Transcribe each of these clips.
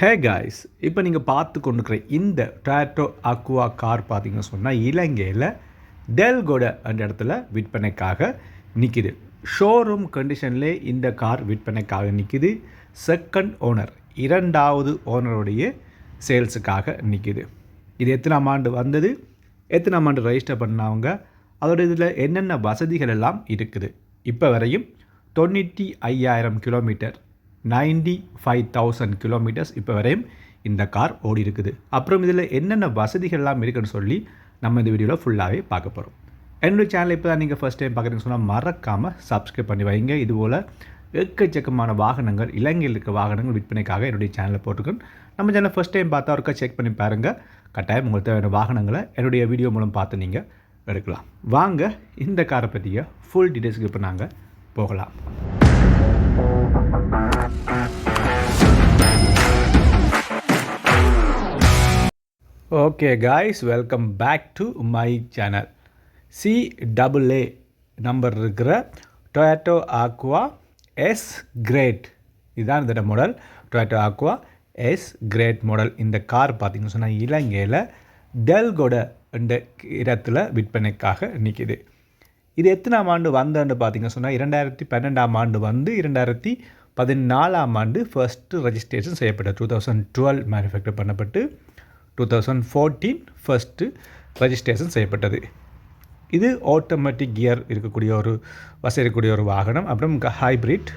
Hey guys இப்போ நீங்கள் பார்த்து கொண்டுக்கிற இந்த டொயாட்டோ அக்வா கார் பார்த்தீங்கன்னு சொன்னால் இலங்கையில் டெல்கோட அந்த இடத்துல விற்பனைக்காக நிற்கிது ஷோரூம் கண்டிஷன்லே இந்த கார் விற்பனைக்காக நிற்கிது செகண்ட் ஓனர் இரண்டாவது ஓனருடைய சேல்ஸுக்காக நிற்கிது இது எத்தனாம் ஆண்டு வந்தது? எத்தனாம் ஆண்டு ரெஜிஸ்டர் பண்ணவங்க? அதோட இதில் என்னென்ன வசதிகள் எல்லாம் இருக்குது? இப்போ வரையும் தொண்ணூற்றி ஐயாயிரம் kilometre ninety five thousand kilometres இப்போ வரையும் இந்த கார் ஓடி இருக்குது அப்புறம் இதில் என்னென்ன வசதிகள்லாம் இருக்குன்னு சொல்லி நம்ம இந்த வீடியோவில் ஃபுல்லாகவே பார்க்க போகிறோம் என்னுடைய சேனல் இப்போ தான் நீங்கள் ஃபஸ்ட் டைம் பார்க்குறீங்கன்னு சொன்னால் மறக்காமல் சப்ஸ்கிரைப் பண்ணி வைங்க. இதுபோல் எக்கச்சக்கமான வாகனங்கள் இலங்கையில் இருக்க வாகனங்கள் விற்பனைக்காக என்னுடைய சேனலில் போட்டுக்கணும் நம்ம சேனல் ஃபஸ்ட் டைம் பார்த்தா ஒருக்கா செக் பண்ணி பாருங்கள் கட்டாயம் உங்களுக்கு தேவையான வாகனங்களை என்னுடைய வீடியோ மூலம் பார்த்து நீங்கள் எடுக்கலாம். வாங்க இந்த காரை பற்றிய ஃபுல் டீட்டெயில்ஸ்க்கு இப்போ நாங்கள் போகலாம். Okay guys welcome back to my channel C double A number இருக்கிற டொயாட்டோ ஆக்வா எஸ் கிரேட் இதுதான் இந்த model Toyota Aqua S grade model இந்த கார் பார்த்திங்கன்னு சொன்னால் இலங்கையில் டெல்கோட இந்த இடத்துல விற்பனைக்காக நிற்கிது இது எத்தனாம் ஆண்டு வந்தன்னு பார்த்திங்கன்னு சொன்னால் இரண்டாயிரத்தி பன்னெண்டாம் ஆண்டு வந்து இரண்டாயிரத்தி பதினாலாம் ஆண்டு ஃபர்ஸ்ட்டு ரெஜிஸ்ட்ரேஷன் செய்யப்பட்ட டூ தௌசண்ட் டுவெல் மேனுஃபேக்சர் பண்ணப்பட்டு two thousand fourteen first registration செய்யப்பட்டது. இது ஆட்டோமேட்டிக் கியர் இருக்கக்கூடிய ஒரு வசதி இருக்கக்கூடிய ஒரு வாகனம் அப்புறம் ஹைப்ரிட்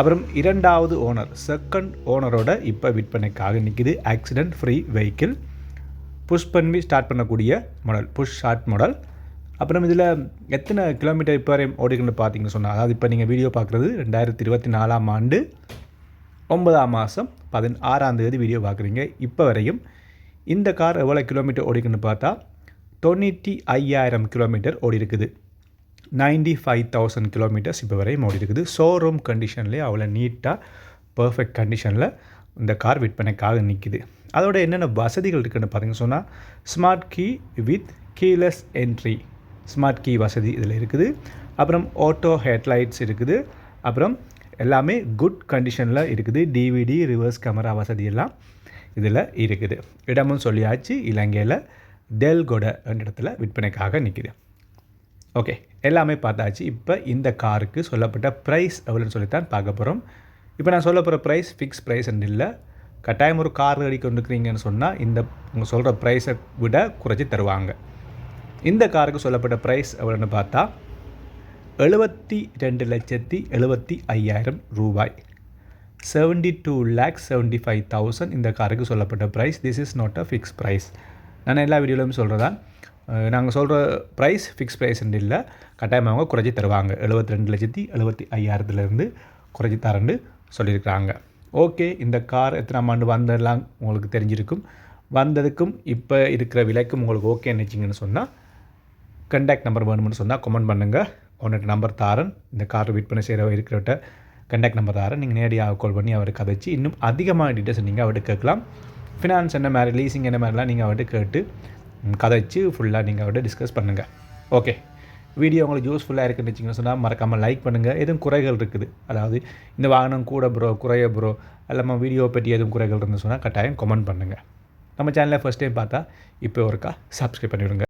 அப்புறம் இரண்டாவது ஓனர் செகண்ட் ஓனரோட இப்போ விற்பனைக்காக நிற்கிது ஆக்சிடென்ட் ஃப்ரீ வெஹிக்கிள் புஷ் பண்ணி ஸ்டார்ட் பண்ணக்கூடிய மாடல் புஷ் ஷார்ட் மாடல் அப்புறம் இதில் எத்தனை கிலோமீட்டர் இப்போ வரையும் ஓடிக்கணும்னு பார்த்தீங்கன்னு சொன்னால் அதாவது இப்போ நீங்கள் வீடியோ பார்க்குறது ரெண்டாயிரத்தி இருபத்தி நாலாம் ஆண்டு ஒன்பதாம் மாதம் பதினாறாம் தேதி வீடியோ பார்க்குறீங்க. இப்போ வரையும் இந்த கார் எவ்வளோ கிலோமீட்டர் ஓடிக்குன்னு பார்த்தா தொண்ணூற்றி ஐயாயிரம் கிலோமீட்டர் ஓடி இருக்குது நைன்டி ஃபைவ் தௌசண்ட் கிலோமீட்டர்ஸ் இப்போ வரையும் ஓடி இருக்குது ஷோரூம் கண்டிஷன்லேயே அவ்வளோ நீட்டாக பர்ஃபெக்ட் கண்டிஷனில் இந்த கார் விற்பனைக்காக நிற்கிது அதோட என்னென்ன வசதிகள் இருக்குதுன்னு பார்த்தீங்கன்னு சொன்னால் smart key with keyless entry smart key வசதி இதில் இருக்குது. அப்புறம் ஆட்டோ ஹெட்லைட்ஸ் இருக்குது. அப்புறம் எல்லாமே குட் கண்டிஷனில் இருக்குது. டிவிடி ரிவர்ஸ் கேமரா வசதி எல்லாம் இதில் இருக்குது. இடமும் சொல்லியாச்சு இலங்கையில் டெல்கொட இடத்துல விற்பனைக்காக நிற்கிது ஓகே எல்லாமே பார்த்தாச்சு. இப்போ இந்த காருக்கு சொல்லப்பட்ட ப்ரைஸ் எவ்வளோன்னு சொல்லித்தான் பார்க்க போகிறோம் இப்போ நான் சொல்ல போகிற ப்ரைஸ் ஃபிக்ஸ் ப்ரைஸ்ன்னு இல்லை. கட்டாயம் ஒரு கார் ரெடி கொண்டுக்கிறீங்கன்னு சொன்னால் இந்த உங்கள் சொல்கிற ப்ரைஸை விட குறைச்சி தருவாங்க. இந்த காருக்கு சொல்லப்பட்ட ப்ரைஸ் எவ்வளோன்னு பார்த்தா எழுபத்தி ரெண்டு லட்சத்தி எழுபத்தி ஐயாயிரம் ரூபாய். Seventy two lakhs seventy five thousand இந்த காருக்கு சொல்லப்பட்ட price this is not a fix price நான் எல்லா வீடியோலையும் சொல்கிறதா நாங்கள் சொல்கிற ப்ரைஸ் ஃபிக்ஸ் ப்ரைஸ் இல்லை. கட்டாயமாக அவங்க குறைச்சி தருவாங்க. எழுபத்தி ரெண்டு லட்சத்தி எழுபத்தி ஐயாயிரத்துலேருந்து குறைச்சி தரேன்னு சொல்லியிருக்கிறாங்க. ஓகே இந்த கார் எத்தனை ஆண்டு வந்தெல்லாம் உங்களுக்கு தெரிஞ்சிருக்கும். வந்ததுக்கும் இப்போ இருக்கிற விலைக்கும் உங்களுக்கு ஓகே நினச்சிங்கன்னு சொன்னால் கண்டாக்ட் நம்பர் வேணும்னு சொன்னால் கமெண்ட் பண்ணுங்கள் உன்னோட நம்பர் தாரன். இந்த கார் விற்பனை செய்கிற இருக்கிறவட்ட கண்டக்ட் நம்பர் தரேன் நீங்கள் நேரடியாக கால் பண்ணி அவருக்கு கதைச்சி இன்னும் அதிகமான டீட்டெயில்ஸ் நீங்கள் அவர்கிட்ட கேட்கலாம். ஃபினான்ஸ் என்ன மாதிரி லீசிங் என்ன மாதிரிலாம் நீங்கள் அவர்கிட்ட கேட்டு கதைச்சு ஃபுல்லாக நீங்கள் அவர்கிட்ட டிஸ்கஸ் பண்ணுங்கள் ஓகே வீடியோ உங்களுக்கு யூஸ்ஃபுல்லாக இருக்குன்னு வச்சிங்கன்னு சொன்னால் மறக்காமல் லைக் பண்ணுங்கள் எதுவும் குறைகள் இருக்குது. அதாவது இந்த வாகனம் கூட ப்ரோ குறைய ப்ரோ இல்லாமல் வீடியோ பற்றி எதுவும் குறைகள் இருந்து சொன்னால் கட்டாயம் கமெண்ட் பண்ணுங்கள் நம்ம சேனலில் ஃபஸ்ட் டைம் பார்த்தா இப்போ ஒருக்கா சப்ஸ்கிரைப் பண்ணிவிடுங்க.